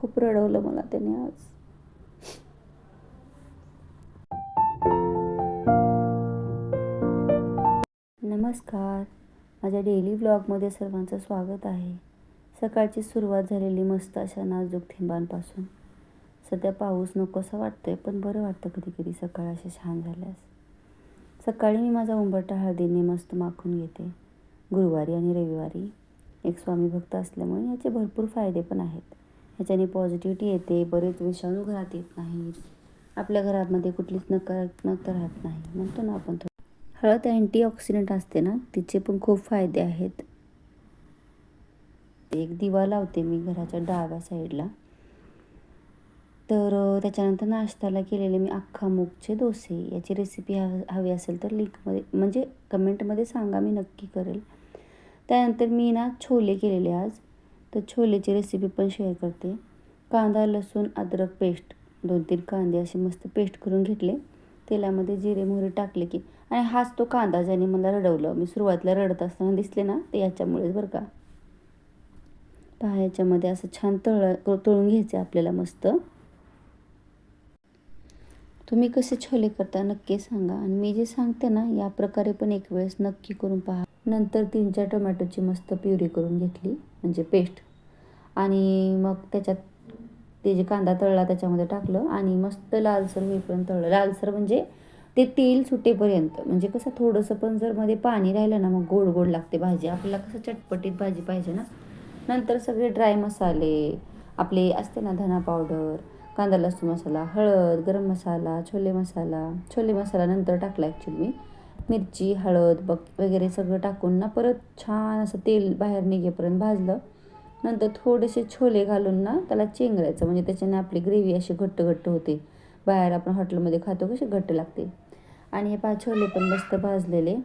खूप रडवलं मला त्याने आज. नमस्कार. माझ्या डेली ब्लॉगमध्ये सर्वांचं स्वागत आहे. सकाळची सुरुवात झालेली मस्त अशा नाजूक थेंबांपासून. सध्या पाऊस नकोसा वाटतोय पण बरं वाटतं कधी कधी सकाळ असे छान झाल्यास. सकाळी मी माझा उंबरटा हळदीने मस्त माखून घेते. गुरुवारी आणि रविवारी. एक स्वामी भक्त असल्यामुळे याचे भरपूर फायदे पण आहेत. ह्याच्याने पॉझिटिव्हिटी येते बरेच विषाणू घरात येत नाहीत. आपल्या घरामध्ये कुठलीच नकारात्मकता राहत नाही. म्हणतो ना आपण थोडं. हळद अँटीऑक्सिडंट असते ना तिचे पण खूप फायदे आहेत. एक दिवा लावते मी घराच्या डाव्या साईडला तर त्याच्यानंतर नाश्त्याला केलेले मी अख्खा मूगचे डोसे. याची रेसिपी हवी असेल तर लिंकमध्ये म्हणजे कमेंटमध्ये सांगा मी नक्की करेल. त्यानंतर मी ना छोले केलेले आज. तर छोलेची रेसिपी पण शेअर करते. कांदा लसूण अद्रक पेस्ट दोन तीन कांदे असे मस्त पेस्ट करून घेतले. तेलामध्ये जिरे मोहरी टाकले की आणि हाच तो कांदा ज्याने मला रडवलं. मी सुरुवातीला रडत असताना दिसले ना ते याच्यामुळेच बरं का. पहा याच्यामध्ये असं छान तळ तळून घ्यायचे आपल्याला मस्त. तुम्ही कसे छोले करता नक्की सांगा. आणि मी जे सांगते ना या प्रकारे पण एक वेळेस नक्की करून पहा. नंतर तीन चार टोमॅटोची मस्त प्युरी करून घेतली. म्हणजे पेस्ट आणि मग त्याच्यात ते जे कांदा तळला त्याच्यामध्ये टाकलं आणि मस्त लालसर होईपर्यंत तळलं. लालसर म्हणजे ते तेल सुटेपर्यंत. म्हणजे कसं थोडंसं पण जर मध्ये पाणी राहिलं ना मग गोड गोड लागते भाजी. आपल्याला कसं चटपटीत भाजी पाहिजे ना. नंतर सगळे ड्राय मसाले आपले असते ना धना पावडर कांदा लसूण मसाला हळद गरम मसाला छोले मसाला. छोले मसाला नंतर टाकला ॲक्च्युली मी. मिरची हळद बग वगैरे सगळं टाकून ना परत छान असं तेल बाहेर निघेपर्यंत भाजलं. नंतर थोडेसे छोले घालून ना त्याला चेंगरायचं. म्हणजे त्याच्याने आपली ग्रेव्ही अशी घट्ट घट्ट होते. बाहेर आपण हॉटेलमध्ये खातो कशी घट्ट लागते. आणि हे पहा छोले पण मस्त भाजलेले.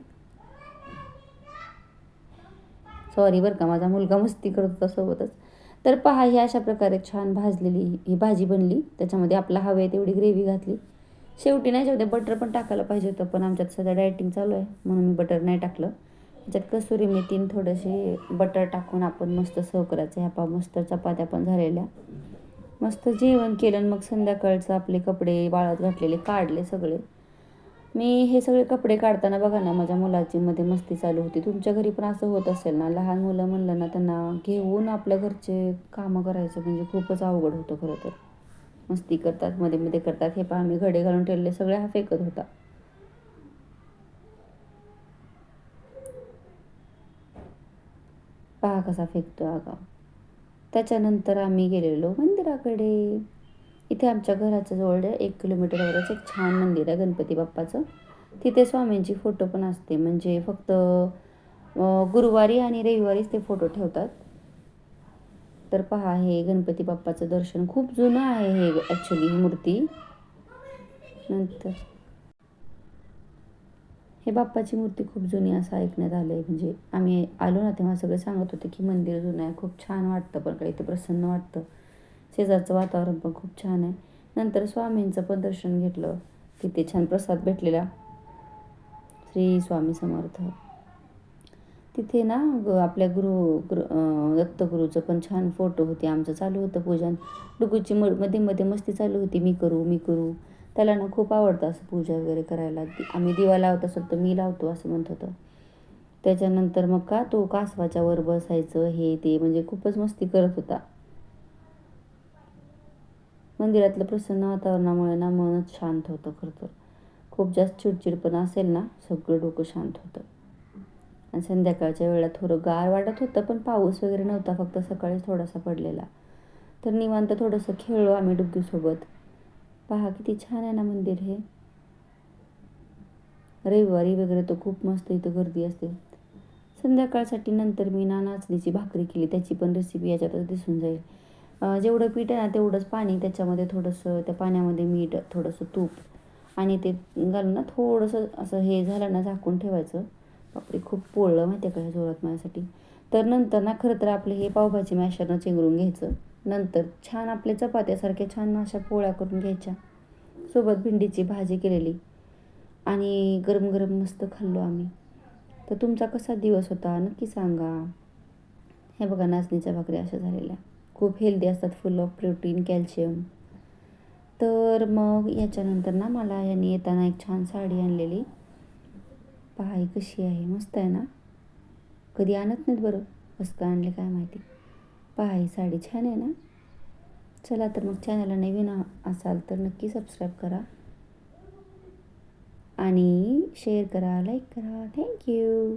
सॉरी बरं का माझा मुलगा मस्ती करत होता सोबतच. तर पहा ही अशा प्रकारे छान भाजलेली ही भाजी बनली. त्याच्यामध्ये आपला हवे तेवढी ग्रेव्ही घातली. शेवटी नाही शेवटी बटर पण टाकायला पाहिजे होतं पण आमच्यात सध्या डायटिंग चालू आहे. म्हणून मी बटर नाही टाकलं. त्याच्यात कसुरी मेथीन थोडंशी बटर टाकून आपण मस्त सर्व करायचं. ह्या पा मस्त चपात्या पण झालेल्या. मस्त जेवण केलं आणि मग संध्याकाळचं आपले कपडे वाळत घातलेले काढले सगळे. मी हे सगळे कपडे काढताना बघा ना माझ्या मुलाची मध्ये मस्ती चालू होती. तुमच्या घरी पण असं होत असेल ना? लहान मुलं म्हणलं ना त्यांना घेऊन आपल्या घरचे कामं करायचं म्हणजे खूपच अवघड होतं खरं तर. मस्ती करतात मध्ये मध्ये करतात. हे पहा मी घडे घालून ठेवले सगळे हा फेकत होता. पहा कसा फेकतो आगाव त्याच्यानंतर आम्ही गेलेलो मंदिराकडे. इथे आमच्या घराच्या जवळ एक किलोमीटरवरच एक छान मंदिर आहे गणपती बाप्पाचं. तिथे स्वामींची फोटो पण असते. म्हणजे फक्त गुरुवारी आणि रविवारीच ते फोटो ठेवतात. तर पहा हे गणपती बाप्पाचं दर्शन खूप जुनं आहे हे ॲक्च्युली ही मूर्ती. नंतर हे बाप्पाची मूर्ती खूप जुनी असं ऐकण्यात आलं आहे म्हणजे आम्ही आलो ना तेव्हा सगळे सांगत होते की मंदिर जुनं आहे खूप छान वाटतं पण काही इथे प्रसन्न वाटतं. शेजारचं वातावरण पण खूप छान आहे. नंतर स्वामींचं पण दर्शन घेतलं. तिथे छान प्रसाद भेटलेला. श्री स्वामी समर्थ. तिथे ना ग आपल्या गुरु गुरु दत्तगुरूचं पण छान फोटो होते. आमचं चालू होतं पूजन. डुगूची म मध्ये मध्ये मस्ती चालू होती. मी करू मी करू. त्याला ना खूप आवडतं असं पूजा वगैरे करायला. दि- आम्ही दिवा लावत असेल तर मी लावतो असं म्हणत होतं. त्याच्यानंतर मग का तो कासवाच्या वर बसायचं हे ते म्हणजे खूपच मस्ती करत होता. मंदिरातलं प्रसन्न वातावरणामुळे ना मनच शांत होतं खरं तर. खूप जास्त चिडचिडपणा असेल ना सगळं डोकं शांत होतं. आणि संध्याकाळच्या वेळेला थोडं गार वाटत होतं पण पाऊस वगैरे नव्हता फक्त सकाळीच थोडासा पडलेला. तर निवांत थोडंसं खेळलो आम्ही डुबकीसोबत पहा किती छान आहे ना मंदिर हे. रविवारी वगैरे तर खूप मस्त इथं गर्दी असते. संध्याकाळसाठी नंतर मी ना नाचणीची भाकरी केली त्याची पण रेसिपी याच्यातच दिसून जाईल. जेवढं पीठ आहे ना तेवढंच पाणी त्याच्यामध्ये थोडंसं त्या पाण्यामध्ये मीठ थोडंसं तूप आणि ते घालून ना थोडंसं असं हे झालं ना झाकून ठेवायचं. बापरे खूप पोळलं माहिती आहे का ह्या जोरात माझ्यासाठी. तर नंतर ना खरं तर आपलं हे पावभाजी मॅशरनं चेंगरून घ्यायचं. नंतर छान आपल्या चपात्यासारख्या छान अशा पोळ्या करून घ्यायच्या. सोबत भेंडीची भाजी केलेली. आणि गरम गरम मस्त खाल्लो आम्ही. तर तुमचा कसा दिवस होता? नक्की सांगा. हे बघा नाचणीच्या भाकरी अशा झालेल्या. खूप हेल्दी असतात फुल ऑफ प्रोटीन कॅल्शियम तर मग याच्यानंतर ना मला यांनी येताना एक छान साडी आणलेली. पहा कशी आहे. मस्त आहे ना? कधी आणत नाहीत बरं. कसं काय आणले काय माहिती. पहा ही साडी छान आहे ना? चला तर मग चॅनलला नवीन असाल तर नक्की सबस्क्राईब करा. आणि शेअर करा लाईक करा. थँक्यू